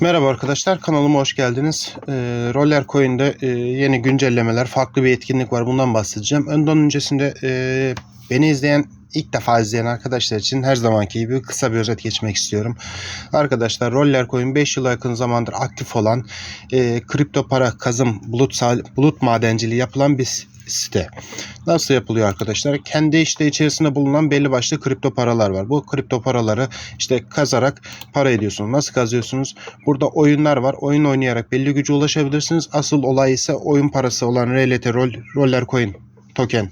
Merhaba arkadaşlar kanalıma hoş geldiniz. Ee, Roller Coin'de e, yeni güncellemeler, farklı bir etkinlik var. Bundan bahsedeceğim. Önden öncesinde e, beni izleyen ilk defa izleyen arkadaşlar için her zamanki gibi kısa bir özet geçmek istiyorum. Arkadaşlar Roller Coin 5 yıla yakın zamandır aktif olan e, kripto para kazım bulut bulut madenciliği yapılan bir site. Nasıl yapılıyor arkadaşlar? Kendi işte içerisinde bulunan belli başlı kripto paralar var. Bu kripto paraları işte kazarak para ediyorsunuz. Nasıl kazıyorsunuz? Burada oyunlar var. Oyun oynayarak belli güce ulaşabilirsiniz. Asıl olay ise oyun parası olan RLT rol, Roller Coin token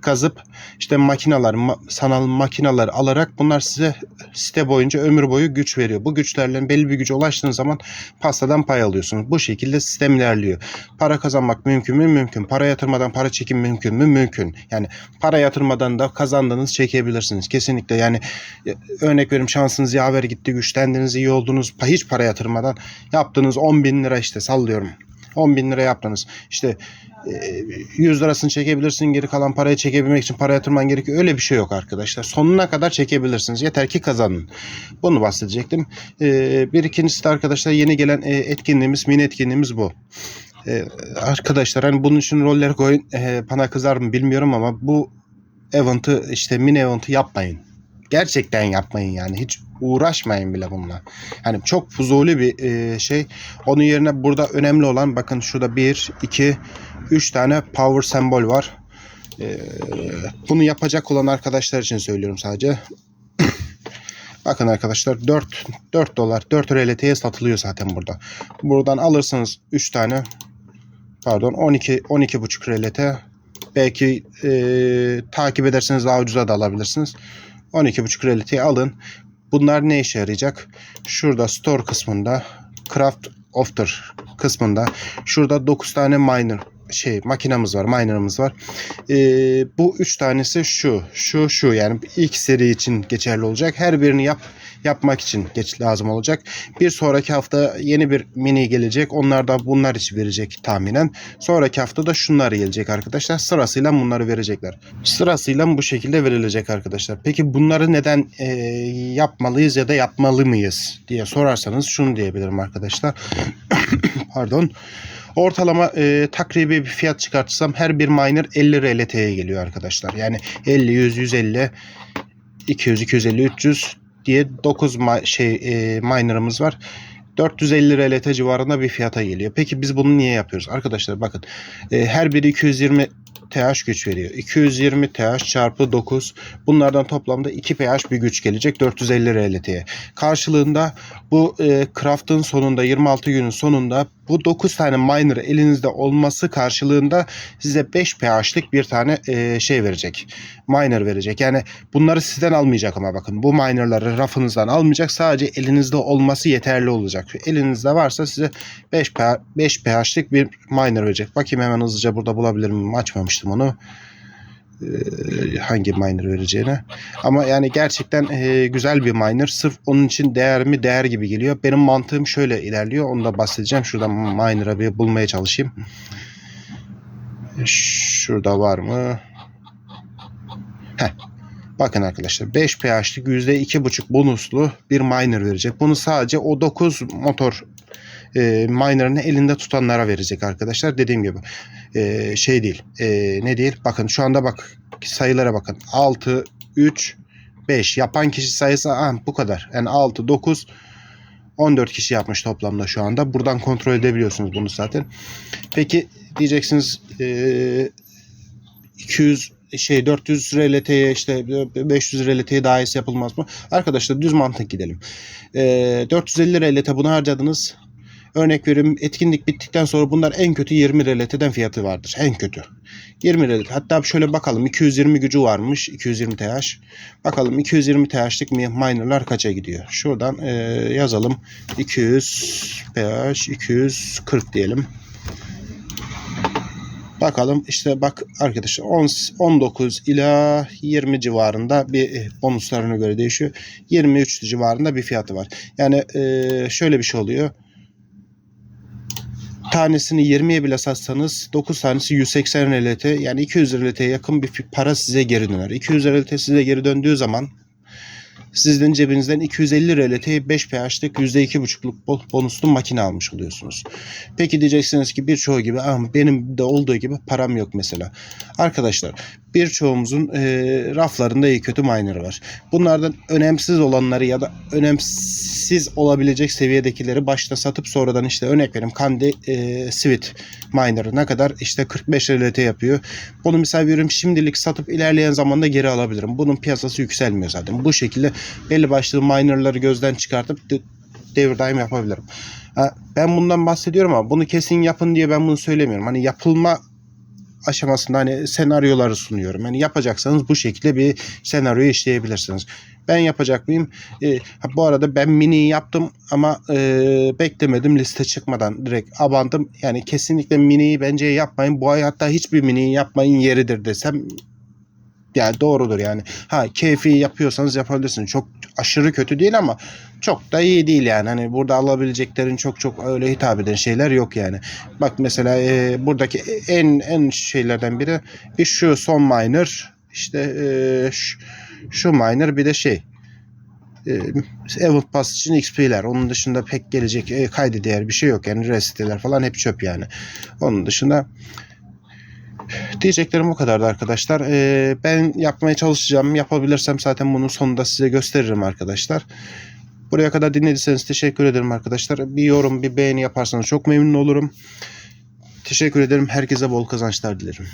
kazıp işte makinalar, ma- sanal makinalar alarak bunlar size site boyunca ömür boyu güç veriyor. Bu güçlerle belli bir güce ulaştığınız zaman pastadan pay alıyorsunuz. Bu şekilde sistem ilerliyor. Para kazanmak mümkün mü? Mümkün. Para yatırmadan para çekim mümkün mü? Mümkün. Yani para yatırmadan da kazandığınız çekebilirsiniz. Kesinlikle yani e, örnek veriyorum şansınız yaver gitti, güçlendiniz, iyi oldunuz. Hiç para yatırmadan yaptığınız 10 bin lira işte sallıyorum. 10 bin lira yaptınız. İşte e, 100 lirasını çekebilirsin. Geri kalan parayı çekebilmek için para yatırman gerekiyor. Öyle bir şey yok arkadaşlar. Sonuna kadar çekebilirsiniz. Yeter ki kazanın. Bunu bahsedecektim. E, bir ikincisi de arkadaşlar yeni gelen e, etkinliğimiz, mini etkinliğimiz bu. E, arkadaşlar hani bunun için roller coin e, bana kızar mı bilmiyorum ama bu event'ı işte mini event'ı yapmayın. Gerçekten yapmayın yani. Hiç uğraşmayın bile bununla. Yani çok fuzuli bir e, şey. Onun yerine burada önemli olan bakın şurada 1, 2, 3 tane power sembol var. E, bunu yapacak olan arkadaşlar için söylüyorum sadece. Bakın arkadaşlar 4 4 dolar 4 RLT'ye satılıyor zaten burada. Buradan alırsınız 3 tane pardon 12 12 buçuk RLT belki e, takip ederseniz daha ucuza da alabilirsiniz. 12.5 realiteyi alın. Bunlar ne işe yarayacak? Şurada store kısmında craft after kısmında şurada 9 tane miner şey makinamız var, miner'ımız var. Ee, bu 3 tanesi şu, şu, şu yani ilk seri için geçerli olacak. Her birini yap yapmak için geç lazım olacak. Bir sonraki hafta yeni bir mini gelecek. Onlar da bunlar için verecek tahminen. Sonraki hafta da şunlar gelecek arkadaşlar. Sırasıyla bunları verecekler. Sırasıyla bu şekilde verilecek arkadaşlar. Peki bunları neden e, yapmalıyız ya da yapmalı mıyız diye sorarsanız şunu diyebilirim arkadaşlar. Pardon. Ortalama e, takribi bir fiyat çıkartırsam her bir miner 50 RLT'ye geliyor arkadaşlar. Yani 50, 100, 150, 200, 250, 300 diye 9 ma- şey e, miner'ımız var. 450 RLT civarında bir fiyata geliyor. Peki biz bunu niye yapıyoruz? Arkadaşlar bakın e, her biri 220 TH güç veriyor. 220 TH çarpı 9 bunlardan toplamda 2 pH bir güç gelecek 450 RLT'ye. Karşılığında bu e, craft'ın sonunda 26 günün sonunda bu 9 tane miner elinizde olması karşılığında size 5 pH'lik bir tane e, şey verecek. Miner verecek. Yani bunları sizden almayacak ama bakın bu minerları rafınızdan almayacak. Sadece elinizde olması yeterli olacak. Elinizde varsa size 5 pH, 5 pH'lik bir miner verecek. Bakayım hemen hızlıca burada bulabilir miyim? Açmamıştım onu. Ee, hangi miner vereceğini. Ama yani gerçekten e, güzel bir miner. Sırf onun için değer mi değer gibi geliyor. Benim mantığım şöyle ilerliyor. Onu da bahsedeceğim. Şuradan miner'ı bir bulmaya çalışayım. Şurada var mı? Heh. Bakın arkadaşlar 5 pH'lik %2,5 bonuslu bir miner verecek. Bunu sadece o 9 motor e, miner'ını elinde tutanlara verecek arkadaşlar. Dediğim gibi e, şey değil. E, ne değil? Bakın şu anda bak sayılara bakın. 6, 3, 5. Yapan kişi sayısı ah, bu kadar. Yani 6, 9, 14 kişi yapmış toplamda şu anda. Buradan kontrol edebiliyorsunuz bunu zaten. Peki diyeceksiniz e, 200 şey 400 RLT'ye işte 500 RLT'ye daha iyisi yapılmaz mı? Arkadaşlar düz mantık gidelim. E, 450 RLT bunu harcadınız. Örnek veriyorum etkinlik bittikten sonra bunlar en kötü 20 RLT'den fiyatı vardır. En kötü. 20 RLT. Hatta şöyle bakalım 220 gücü varmış. 220 TH. Bakalım 220 TH'lik minerlar kaça gidiyor? Şuradan e, yazalım. 200 PH 240 diyelim. Bakalım işte bak arkadaşlar 10, 19 ila 20 civarında bir e, bonuslarına göre değişiyor. 23 civarında bir fiyatı var. Yani e, şöyle bir şey oluyor tanesini 20'ye bile satsanız 9 tanesi 180 RLT yani 200 RLT'ye yakın bir para size geri döner. 200 RLT size geri döndüğü zaman Sizden cebinizden 250 RLT 5 pH'lik %2,5'luk bo- bonuslu makine almış oluyorsunuz. Peki diyeceksiniz ki birçoğu gibi ama benim de olduğu gibi param yok mesela. Arkadaşlar birçoğumuzun e, raflarında iyi kötü miner var. Bunlardan önemsiz olanları ya da önemsiz olabilecek seviyedekileri başta satıp sonradan işte örnek vereyim Kandi e, Sweet miner'ı ne kadar işte 45 RLT yapıyor. Bunu misal veriyorum şimdilik satıp ilerleyen zamanda geri alabilirim. Bunun piyasası yükselmiyor zaten. Bu şekilde belli başlı miner'ları gözden çıkartıp de- devir daim yapabilirim. Ben bundan bahsediyorum ama bunu kesin yapın diye ben bunu söylemiyorum. Hani yapılma aşamasında hani senaryoları sunuyorum. Yani yapacaksanız bu şekilde bir senaryo işleyebilirsiniz. Ben yapacak mıyım? Ha, bu arada ben mini yaptım ama e, beklemedim liste çıkmadan direkt abandım. Yani kesinlikle miniyi bence yapmayın. Bu ay hatta hiçbir miniyi yapmayın yeridir desem yani doğrudur yani. Ha keyfi yapıyorsanız yapabilirsiniz. Çok aşırı kötü değil ama çok da iyi değil yani. Hani burada alabileceklerin çok çok öyle hitap eden şeyler yok yani. Bak mesela e, buradaki en en şeylerden biri bir şu son miner işte e, şu, şu miner bir de şey e, Event Pass için XP'ler. Onun dışında pek gelecek e, kaydı değer bir şey yok. Yani resiteler falan hep çöp yani. Onun dışında Diyeceklerim bu kadardı arkadaşlar. Ee, ben yapmaya çalışacağım. Yapabilirsem zaten bunun sonunda size gösteririm arkadaşlar. Buraya kadar dinlediyseniz teşekkür ederim arkadaşlar. Bir yorum, bir beğeni yaparsanız çok memnun olurum. Teşekkür ederim. Herkese bol kazançlar dilerim.